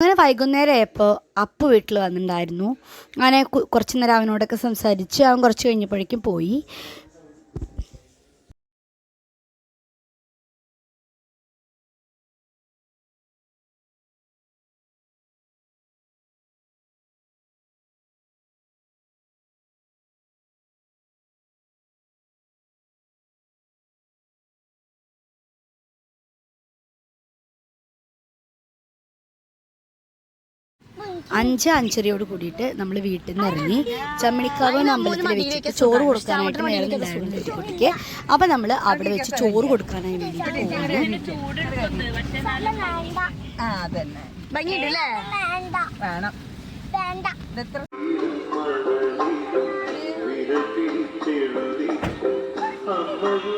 അങ്ങനെ വൈകുന്നേരം ആയപ്പോൾ അപ്പു വീട്ടിൽ വന്നിട്ടുണ്ടായിരുന്നു അങ്ങനെ കുറച്ച് നേരം അവനോടൊക്കെ സംസാരിച്ച് അവൻ കുറച്ച് കഴിഞ്ഞപ്പോഴേക്കും പോയി. അഞ്ച് അഞ്ചരയോട് കൂടിയിട്ട് നമ്മൾ വീട്ടിൽ നിന്ന് ഇറങ്ങി ചമ്മണിക്കാവ് അമ്പലത്തിൽ വെച്ചിട്ട് ചോറ് കൊടുക്കാനായിട്ട് നേർന്നുണ്ടായിരുന്നു കുട്ടിക്ക് അപ്പം നമ്മൾ അവിടെ വെച്ച് ചോറ് കൊടുക്കാനായി വേണ്ടിയിട്ട് പോവാണ്. ആ അതന്നെ. ഭംഗിയുണ്ടല്ലേ? വേണം. ഇതെത്ര? വിരപിടിച്ചെഴുതി അമ്മയുടെ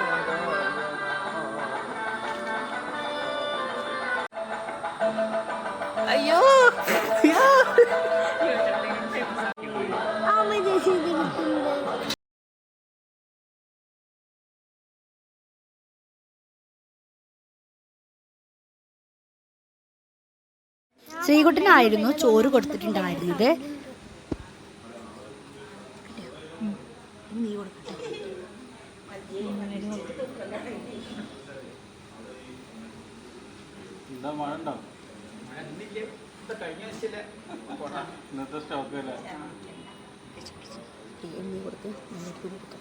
ശ്രീകുട്ടനായിരുന്നു ചോറ് കൊടുത്തിട്ടുണ്ടായിരുന്നത്. നീ കൊടുക്കട്ടെ. എന്താ മഴ ഉണ്ടോ? ഇന്നത്തെ സ്റ്റോക്ക് അല്ലേ? നീ കൊടുത്ത് നന്നായിട്ട് കൊടുക്കാം.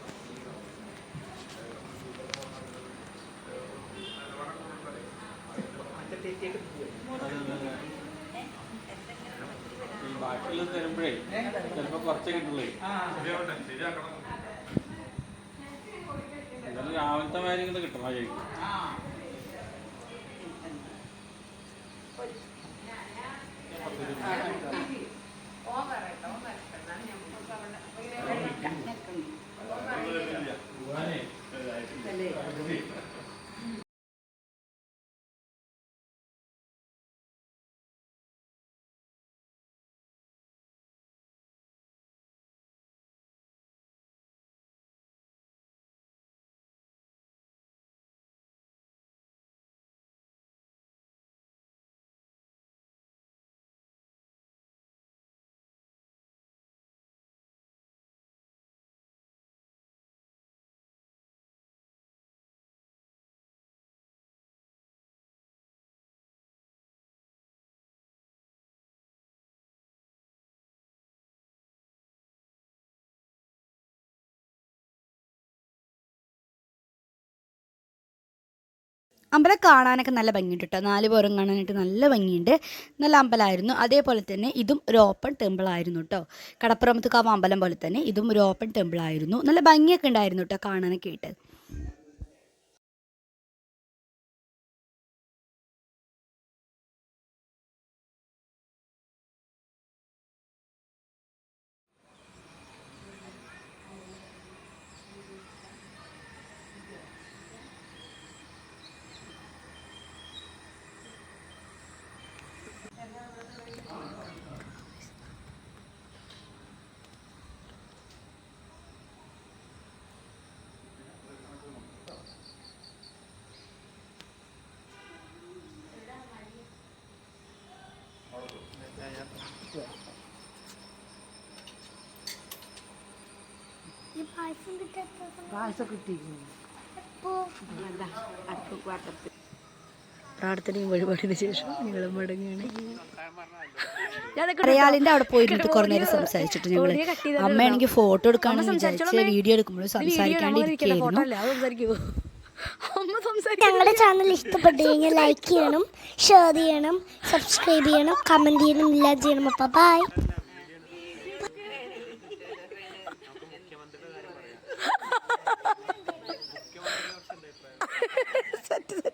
ബാക്കിയുള്ളത് തരുമ്പോഴേ ചിലപ്പോ കുറച്ചേ കിട്ടുള്ളൂ. രാവിലത്തെ കാര്യങ്ങൾ ഇങ്ങോട്ട് കിട്ടണം ശരിക്കും. അമ്പലം കാണാനൊക്കെ നല്ല ഭംഗിയുണ്ട് കേട്ടോ നാല് പേരും കാണാനായിട്ട് നല്ല ഭംഗിയുണ്ട്. നല്ല അമ്പലമായിരുന്നു. അതേപോലെ തന്നെ ഇതും ഒരു ഓപ്പൺ ടെമ്പിൾ ആയിരുന്നു കേട്ടോ കടപ്പുറമത്ത് കാവ് അമ്പലം പോലെ തന്നെ ഇതും ഒരു ഓപ്പൺ ടെമ്പിൾ ആയിരുന്നു. നല്ല ഭംഗിയൊക്കെ ഉണ്ടായിരുന്നു കേട്ടോ കാണാനൊക്കെ ആയിട്ട്. പായസം കിട്ടിയിരുന്നു. പ്രാർത്ഥനയും വഴിപാടിന് ശേഷം ഞങ്ങൾ മടങ്ങുകയാണ്. അറിയാലിന്റെ അവിടെ പോയിരുന്നിട്ട് കുറേ നേരം സംസാരിച്ചിട്ട് ഞങ്ങൾ അമ്മയാണെങ്കിൽ ഫോട്ടോ എടുക്കാണെന്ന് വിചാരിച്ച് വീഡിയോ എടുക്കുമ്പോൾ സംസാരിക്കാണ്ടിരിക്കുകയായിരുന്നു ഞങ്ങളുടെ ചാനൽ ഇഷ്ടപ്പെട്ടു കഴിഞ്ഞാൽ ലൈക്ക് ചെയ്യണം ഷെയർ ചെയ്യണം സബ്സ്ക്രൈബ് ചെയ്യണം കമന്റ് ചെയ്യണം എല്ലാം ചെയ്യണം. അപ്പോൾ ബൈ さてさて。